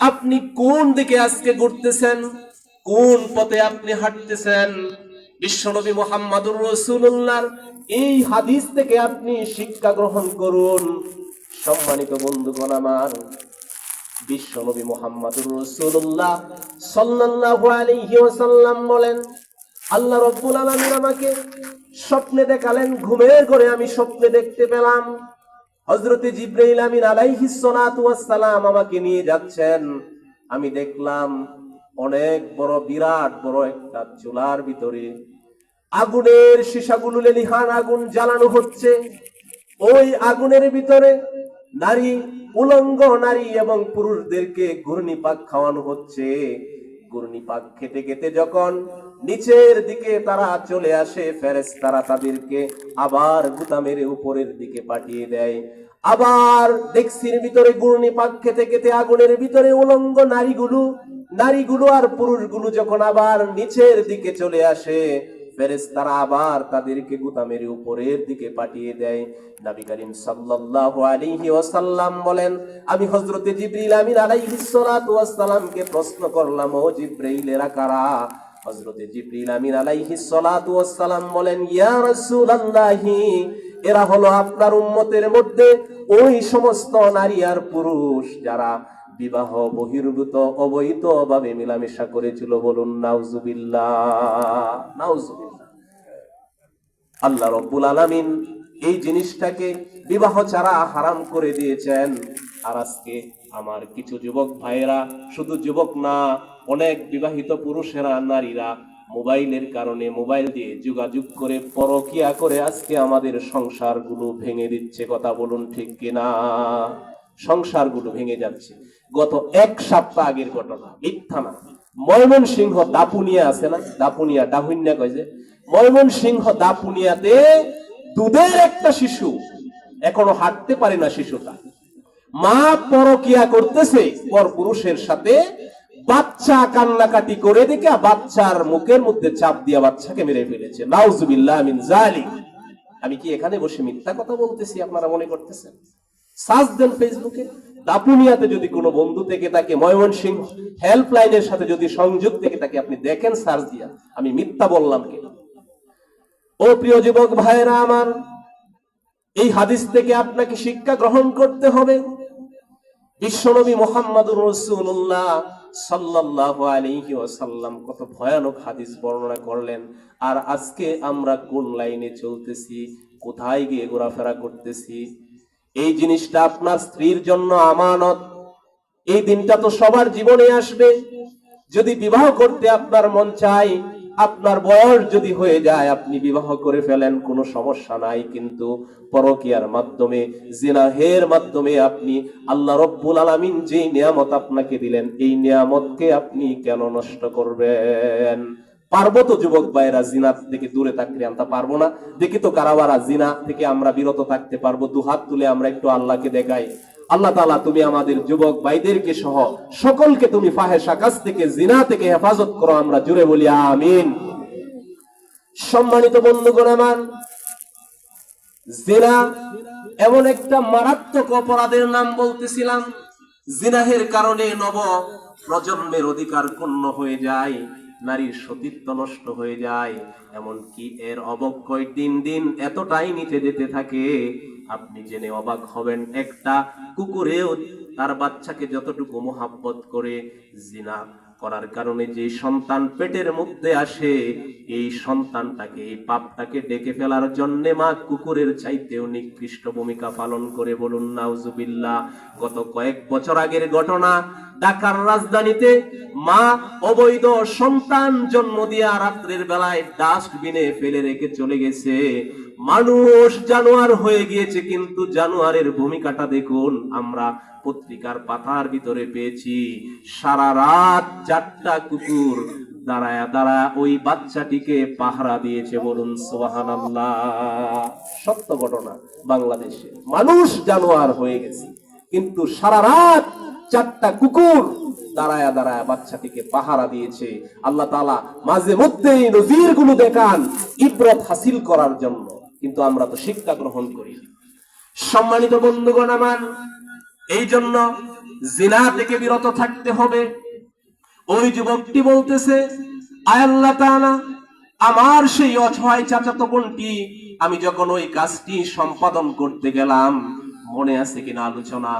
আপনি কোন দিকে আজকে ঘুরতেছেন? কোন পথে আপনি হাঁটতেছেন? বিশ্বনবী মোহাম্মদুর রসুল্লাহর এই হাদিস থেকে আপনি শিক্ষা গ্রহণ করুন। সম্মানিত বন্ধুগণ আমার, বিশ্বনবী মোহাম্মদুর রসুল্লাহ সাল্লাল্লাহু আলাইহি ওয়াসাল্লাম বলেন, আল্লাহ রব্বুল আলামিন আমাকে স্বপ্নে দেখালেন, ঘুমের ঘরে আমি স্বপ্নে দেখতে পেলাম। হযরতে জিব্রাইল আমিন সালাম আমাকে নিয়ে যাচ্ছেন। আমি দেখলাম অনেক বড় বিরাট বড় একটা চুলার ভিতরে আগুনের সীসাগুলো লেলিহান আগুন জ্বালানো হচ্ছে। ওই আগুনের ভিতরে নারী, উলঙ্গ নারী এবং পুরুষদেরকে ঘূর্ণিপাক খাওয়ানো হচ্ছে। ঘূর্ণিপাক খেতে খেতে যখন নিচের দিকে তারা চলে আসে ফেরেস তারা তাদেরকে আবার গুতা মেরে উপরের দিকে পাঠিয়ে দেয়। আবার ডেক্সির ভিতরে ঘূর্ণিপাক খেতে খেতে আগুনের ভিতরে উলঙ্গ নারীগুলো নারীগুলো আর পুরুষগুলো যখন আবার নিচের দিকে চলে আসে ফেরেস তারা আবার তাদেরকে গুতা মেরে উপরের দিকে পাঠিয়ে দেয়। নবী করিম সাল্লাল্লাহু আলাইহি ওয়াসাল্লাম বলেন, আমি হযরতে জিবরিল আমিন আলাইহিস সালাতু ওয়াসসালামকে প্রশ্ন করলাম, ও জিবরাইল এরা কারা হযরতে জিবরিল আমিন আলাইহিস সালাতু ওয়াসসালাম বলেন, ইয়া রাসূলুল্লাহি, এরা হলো আপনার উম্মতের মধ্যে ওই সমস্ত নারী আর পুরুষ যারা বিবাহ বহির্ভূত অবৈধ ভাবে মিলামেশা করেছিল। বলুন, নাউজুবিল্লাহ নাউজুবিল্লাহ। আল্লাহ রব্বুল আলামিন এই জিনিসটাকে বিবাহ ছাড়া হারাম করে দিয়েছেন। আর আজকে আমার কিছু যুবক ভাইয়েরা, শুধু যুবক না, অনেক বিবাহিত পুরুষেরা, নারীরা মোবাইলের কারণে মোবাইল দিয়ে যোগাযোগ করে, পরকিয়া করে আজকে আমাদের সংসারগুলো ভেঙে দিচ্ছে। কথা বলুন ঠিক কিনা? সংসারগুলো ভেঙে যাচ্ছে। গত এক সপ্তাহ আগের ঘটনা, মিথ্যা না। ময়মন সিংহ দাপুনিয়া আছে না? দাপুনিয়া ডাহুনিয়া কয় যে? ময়মন সিংহ দাপুনিয়াতে দুধের একটা শিশু, এখনও হাঁটতে পারে না শিশুটা। মা পরকিয়া করতেছে, পর পুরুষের সাথে বাচ্চা কান্নাকাটি করে দেখে বাচ্চার মুখের মধ্যে চাপ দিয়া বাচ্চাকে মেরে ফেলেছে। আমি কি এখানে বসে মিথ্যা কথা বলতেছি, আপনারা মনে করতেছেন? সার্চ দেন ফেসবুকে। দাপুনিয়াতে যদি কোনো বন্ধু থেকে তাকে ময়মন সিং হেল্পলাইনের সাথে যদি সংযোগ থেকে তাকে আপনি দেখেন, সার্চ দিয়া, আমি মিথ্যা বললাম কি ও প্রিয় যুবক ভাইরা আমার, এই হাদিস থেকে আপনাকে শিক্ষা গ্রহণ করতে হবে। বিশ্বনবী মোহাম্মদুর রসুল্লাহ সাল্লাল্লাহু আলাইহি ওয়াসাল্লাম কত ভয়ানক হাদিস বর্ণনা করলেন, আর আজকে আমরা কোন লাইনে চলতেছি? কোথায় গিয়ে ঘোরাফেরা করতেছি? এই জিনিসটা আপনার স্ত্রীর জন্য আমানত। এই দিনটা তো সবার জীবনে আসবে। যদি বিবাহ করতে আপনার মন চায় আপনার বয়স যদি হয়ে যায়, আপনি বিবাহ করে ফেলেন, কোনো সমস্যা নাই। কিন্তু পরকিয়ার মাধ্যমে, জিনাহের মাধ্যমে আপনি আল্লাহ রব্বুল আলামিন যে নিয়ামত আপনাকে দিলেন, এই নিয়ামতকে আপনি কেন নষ্ট করবেন? পারব তো যুবক ভাইয়েরা জিনা থেকে দূরে থাকতে আমরা পারব না। দেখি তো কারাবারা, জিনা থেকে আমরা বিরত থাকতে পারব। দু হাত তুলে আমরা একটু আল্লাহকে দেখাই। আল্লাহ তালা তুমি আমাদের যুবক ভাইদেরকে সহ সকলকে তুমি ফাহেসা কাছ থেকে, জিনা থেকে হেফাজত করো, আমরা জুড়ে বলি আমিন। সম্মানিত বন্ধুগণ আমার, জিনা এমন একটা মারাত্মক অপরাধের নাম বলতেছিলাম, জিনাহের কারণে নব প্রজন্মের অধিকার ক্ষুণ্ণ হয়ে যায়, নারীর সতীত্ব নষ্ট হয়ে যায়, এমনকি এর অবক্ষয় দিন দিন এতটাই নিচে যেতে থাকে আপনি জেনে অবাক হবেন, একটা কুকুরেও তার বাচ্চাকে যতটুকু মোহাব্বত করে জিনা করার কারণে যে সন্তান পেটের মধ্যে আসে, এই সন্তানটাকে, এই পাপটাকে ডেকে ফেলার জন্যে মা কুকুরের চাইতেও নিকৃষ্ট ভূমিকা পালন করে বলুন, নাউজুবিল্লাহ। গত কয়েক বছর আগের ঘটনা, ঢাকার রাজধানীতে মা অবৈধ সন্তান জন্ম দিয়া রাত্রের বেলায় ডাস্টবিনে ফেলে রেখে চলে গেছে। মানুষ জানোয়ার হয়ে গিয়েছে, কিন্তু জানোয়ারের ভূমিকাটা দেখুন, আমরা পত্রিকার পাতার ভিতরে পেয়েছি। সারা রাত চারটা কুকুর দাঁড়ায় দাঁড়া ওই বাচ্চাটিকে পাহারা দিয়েছে বলুন সোহান সত্য ঘটনা বাংলাদেশে। মানুষ জানোয়ার হয়ে গেছে, কিন্তু সারা রাত চারটা কুকুর দাঁড়ায়া দাঁড়ায় বাচ্চাটিকে পাহারা দিয়েছে। আল্লাহ তালা মাঝে মধ্যে নজিরগুলো দেখান, ইব্রত হাসিল করার জন্য। কিন্তু আমরা তো শিক্ষা গ্রহণ করি সম্মানিত বন্ধুগণ আমার, এই জন্য জিনা থেকে বিরত থাকতে হবে। ওই যুবকটি বলতেছে আমার সেই অসহায় চাচাতো বোনটি, আমি যখন ওই কাজটি সম্পাদন করতে গেলাম, মনে আছে কিনা আলোচনা?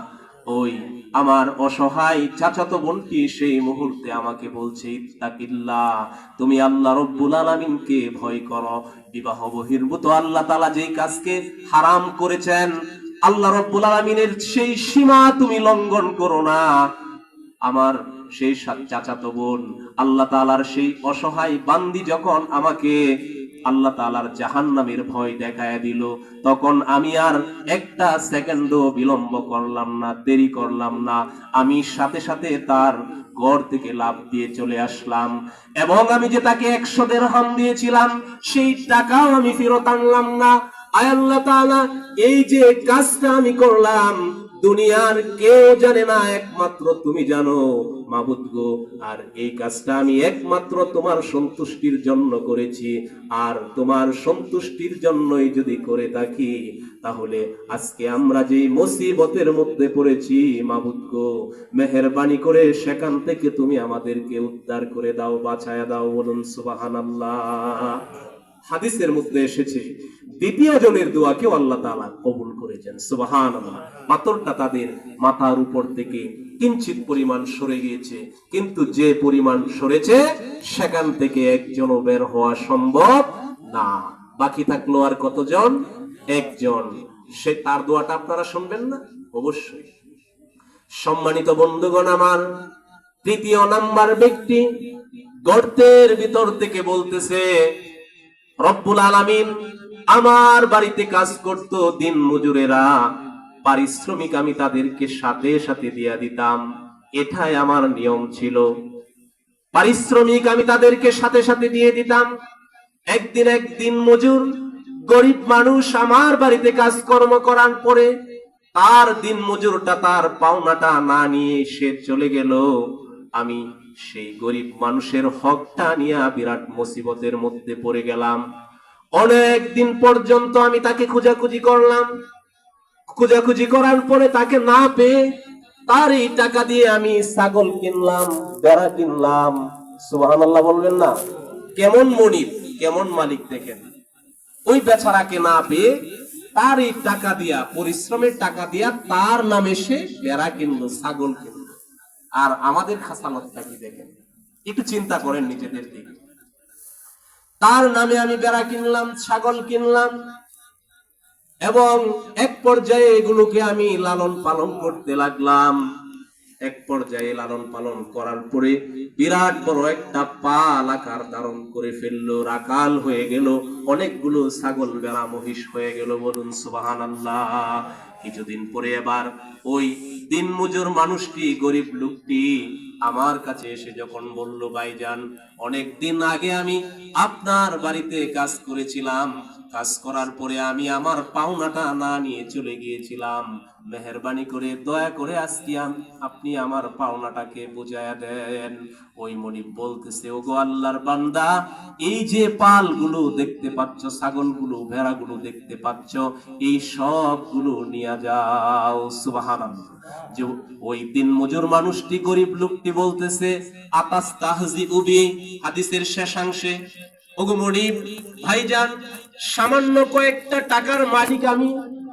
ওই আমার অসহায় চাচাতো বোনটি সেই মুহূর্তে আমাকে বলছে ইত্তাকিল্লাহ তুমি আল্লাহ রব্বুল আলামিনকে ভয় করো। বিবাহ বহির্ভূত আল্লাহ তাআলা যেই কাজকে হারাম করেছেন, আল্লাহ রব্বুল আলামিনের সেই সীমা তুমি লঙ্ঘন করো না। আমার সেই চাচাতো বোন, আল্লাহ তালার সেই অসহায় বান্দি যখন আমাকে আল্লাহ তালার জাহান্নামের ভয় দেখায় দিল। তখন আমি আর একটা সেকেন্ডও বিলম্ব করলাম না, দেরি করলাম না। আমি সাথে সাথে তার ঘর থেকে লাভ দিয়ে চলে আসলাম এবং আমি যে তাকে একশো দেড়হাম দিয়েছিলাম, সেই টাকাও আমি ফেরত আনলাম না। আয় আল্লাহ তাআলা, এই যে কাজটা আমি করলাম, দুনিয়ার কেউ জানে না, একমাত্র তুমি জানো। মাবুদ গো, আর এই কাজটা আমি একমাত্র তোমার সন্তুষ্টির জন্য করেছি। আর তোমার সন্তুষ্টির জন্যই যদি করে থাকি, তাহলে আজকে আমরা যেই মুসিবতের মধ্যে পড়েছি মাবুদ গো, মেহেরবানি করে সেখান থেকে তুমি আমাদেরকে উদ্ধার করে দাও বাঁচায়া দাও বলুন সুবহানাল্লাহ। হাদিসের মধ্যে এসেছে দ্বিতীয় জনের দোয়াকেও আল্লাহ তাআলা কবুল করেছেন, সুবহানাল্লাহ। পাথরটা তাদের মাথার উপর থেকে কিঞ্চিত পরিমাণ সরে গিয়েছে, কিন্তু যে পরিমাণ সরেছে, সেখান থেকে একজনও বের হওয়া সম্ভব না। বাকি থাকল আর কতজন? একজন। সে তার দোয়াটা আপনারা শুনবেন না? অবশ্যই। সম্মানিত বন্ধুগণ আমার, তৃতীয় নাম্বার ব্যক্তি গর্তের ভিতর থেকে বলতেছে, রব্বুল আলামিন আমার বাড়িতে কাজ করত দিন মজুরেরা। পারিশ্রমিক আমি তাদেরকে সাথে সাথে দিয়া দিতাম। এটাই আমার নিয়ম ছিল। পারিশ্রমিক আমি তাদেরকে সাথে সাথে দিয়ে দিতাম। একদিন একদিন মজুর, গরিব মানুষ আমার বাড়িতে কাজকর্ম করার পরে তার দিন মজুরটা তার পাওনাটা না নিয়ে সে চলে গেল। আমি সেই গরিব মানুষের হকটা নিয়ে বিরাট মুসিবতের মধ্যে পড়ে গেলাম। অনেক দিন পর্যন্ত আমি তাকে খোঁজাখুঁজি করলাম। খোঁজাখুঁজি করার পরে তাকে না পেয়ে তার এই টাকা দিয়ে আমি ছাগল কিনলাম, বেড়া কিনলাম। সুবহানাল্লাহ বলবেন না। কেমন মনিব, কেমন মালিক দেখেন। ওই বেচারাকে না পেয়ে তার এই টাকা দিয়া, পরিশ্রমের টাকা দিয়া তার নামে সে বেড়া কিনলো, ছাগল কিনলো। আর আমাদের খাসালতটা কি দেখেন? একটু চিন্তা করেন নিজেদের দিকে। তার নামে আমি বেড়া কিনলাম, ছাগল কিনলাম, এবং এক পর্যায়ে এগুলোকে আমি লালন পালন করতে লাগলাম। এক পর্যায়ে লালন পালন করার পরে বিরাট বড় একটা পাল আকার ধারণ করে ফেলল, রাকাল হয়ে গেল, অনেকগুলো ছাগল বেড়া মহিষ হয়ে গেল, বলুন সুবাহান আল্লাহ কিছুদিন পরে এবার ওই দিন মজুর মানুষটি, গরিব লোকটি আমার কাছে এসে যখন বলল ভাইজান অনেক দিন আগে আমি আপনার বাড়িতে কাজ করেছিলাম। কাজ করার পরে আমি আমার পাওনাটা না নিয়ে চলে গিয়েছিলাম। মেহরবানি করে, দয়া করে আজকে আপনি আমার পাওনাটাকে বুঝায়া দেন। ওই মনিব বলতেছে ও গো আল্লাহর বান্দা, এই যে পালগুলো দেখতে পাচ্ছ, ছাগলগুলো, ভেড়াগুলো দেখতে পাচ্ছ, এই সবগুলো নিয়ে যাও। সুবহানাল্লাহ। যে ওই দিন মজুর মানুষটি গরিব লোকটি বলতেছে, আতাস তাহজি উবি হাদিসের শেষাংশে। ওগো মনিব ভাইজান, সামান্য কয়েকটা টাকার মালিক আমি